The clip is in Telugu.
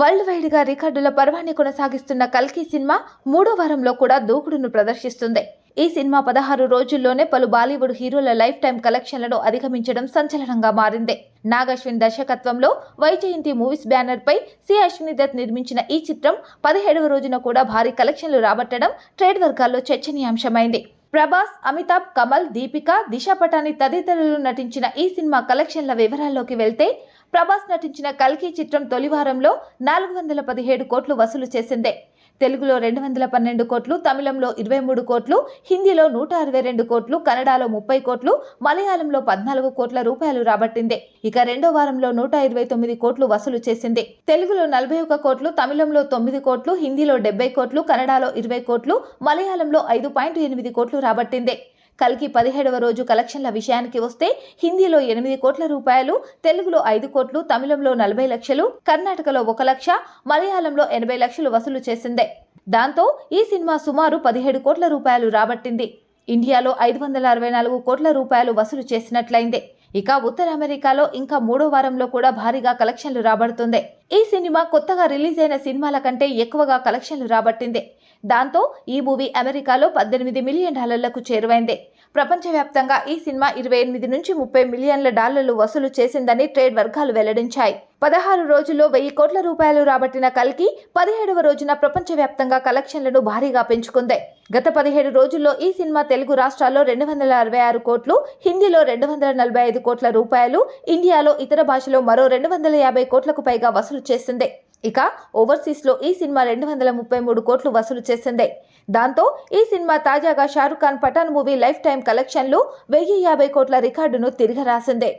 వరల్డ్ వైడ్గా రికార్డుల పర్వాన్ని కొనసాగిస్తున్న కల్కి సినిమా మూడో వారంలో కూడా దూకుడును ప్రదర్శిస్తుంది. ఈ సినిమా పదహారు రోజుల్లోనే పలు బాలీవుడ్ హీరోల లైఫ్ టైం కలెక్షన్లను అధిగమించడం సంచలనంగా మారింది. నాగశ్విన్ దర్శకత్వంలో వైజయంతి మూవీస్ బ్యానర్ పై సి అశ్విని దత్ నిర్మించిన ఈ చిత్రం పదిహేడవ రోజున కూడా భారీ కలెక్షన్లు రాబట్టడం ట్రేడ్ వర్గాల్లో చర్చనీయాంశమైంది. ప్రభాస్ అమితాబ్ కమల్ దీపిక దిశ పటాని తదితరులు నటించిన ఈ సినిమా కలెక్షన్ల వివరాల్లోకి వెళ్తే ప్రభాస్ నటించిన కల్కి చిత్రం తొలి వారంలో నాలుగు వందల పదిహేడు కోట్లు వసూలు చేసిందే. తెలుగులో రెండు వందల పన్నెండు కోట్లు తమిళంలో ఇరవై మూడు కోట్లు హిందీలో నూట అరవై రెండు కోట్లు కన్నడలో ముప్పై కోట్లు మలయాళంలో పద్నాలుగు కోట్ల రూపాయలు రాబట్టింది. ఇక రెండో వారంలో నూట ఇరవై తొమ్మిది కోట్లు వసూలు చేసింది. తెలుగులో నలభై ఒక కోట్లు తమిళంలో తొమ్మిది కోట్లు హిందీలో డెబ్బై కోట్లు కన్నడలో ఇరవై కోట్లు మలయాళంలో ఐదు పాయింట్ ఎనిమిది కోట్లు రాబట్టింది. కల్కి పదిహేడవ రోజు కలెక్షన్ల విషయానికి వస్తే హిందీలో ఎనిమిది కోట్ల రూపాయలు తెలుగులో ఐదు కోట్లు తమిళంలో నలభై లక్షలు కర్ణాటకలో ఒక లక్ష మలయాళంలో ఎనభై లక్షలు వసూలు చేసిందే. దాంతో ఈ సినిమా సుమారు పదిహేడు కోట్ల రూపాయలు రాబట్టింది. ఇండియాలో ఐదు వందల అరవై నాలుగు కోట్ల రూపాయలు వసూలు చేసినట్లయింది. ఇక ఉత్తర అమెరికాలో ఇంకా మూడో వారంలో కూడా భారీగా కలెక్షన్లు రాబడుతుంది ఈ సినిమా కొత్తగా రిలీజ్ అయిన సినిమాల కంటే ఎక్కువగా కలెక్షన్లు రాబట్టింది. దాంతో ఈ మూవీ అమెరికాలో పద్దెనిమిది మిలియన్ డాలర్లకు చేరువైంది. ప్రపంచవ్యాప్తంగా ఈ సినిమా ఇరవై ఎనిమిది నుంచి ముప్పై మిలియన్ల డాలర్లు వసూలు చేసిందని ట్రేడ్ వర్గాలు వెల్లడించాయి. పదహారు రోజుల్లో వెయ్యి కోట్ల రూపాయలు రాబట్టిన కల్కి పదిహేడవ రోజున ప్రపంచవ్యాప్తంగా కలెక్షన్లను భారీగా పెంచుకుంది. గత పదిహేడు రోజుల్లో ఈ సినిమా తెలుగు రాష్ట్రాల్లో రెండు వందల అరవై ఆరు కోట్లు హిందీలో రెండు వందల నలభై ఐదు కోట్ల రూపాయలు ఇండియాలో ఇతర భాషలో మరో రెండు వందల యాభై కోట్లకు పైగా వసూలు చేసింది ఇక ఓవర్సీస్లో ఈ సినిమా రెండు వందల ముప్పై మూడు కోట్లు వసూలు చేసింది దాంతో ఈ సినిమా తాజాగా Shahrukh Khan Pathaan movie life time కలెక్షన్లు వెయ్యి యాభై కోట్ల రికార్డును తిరగరాసింది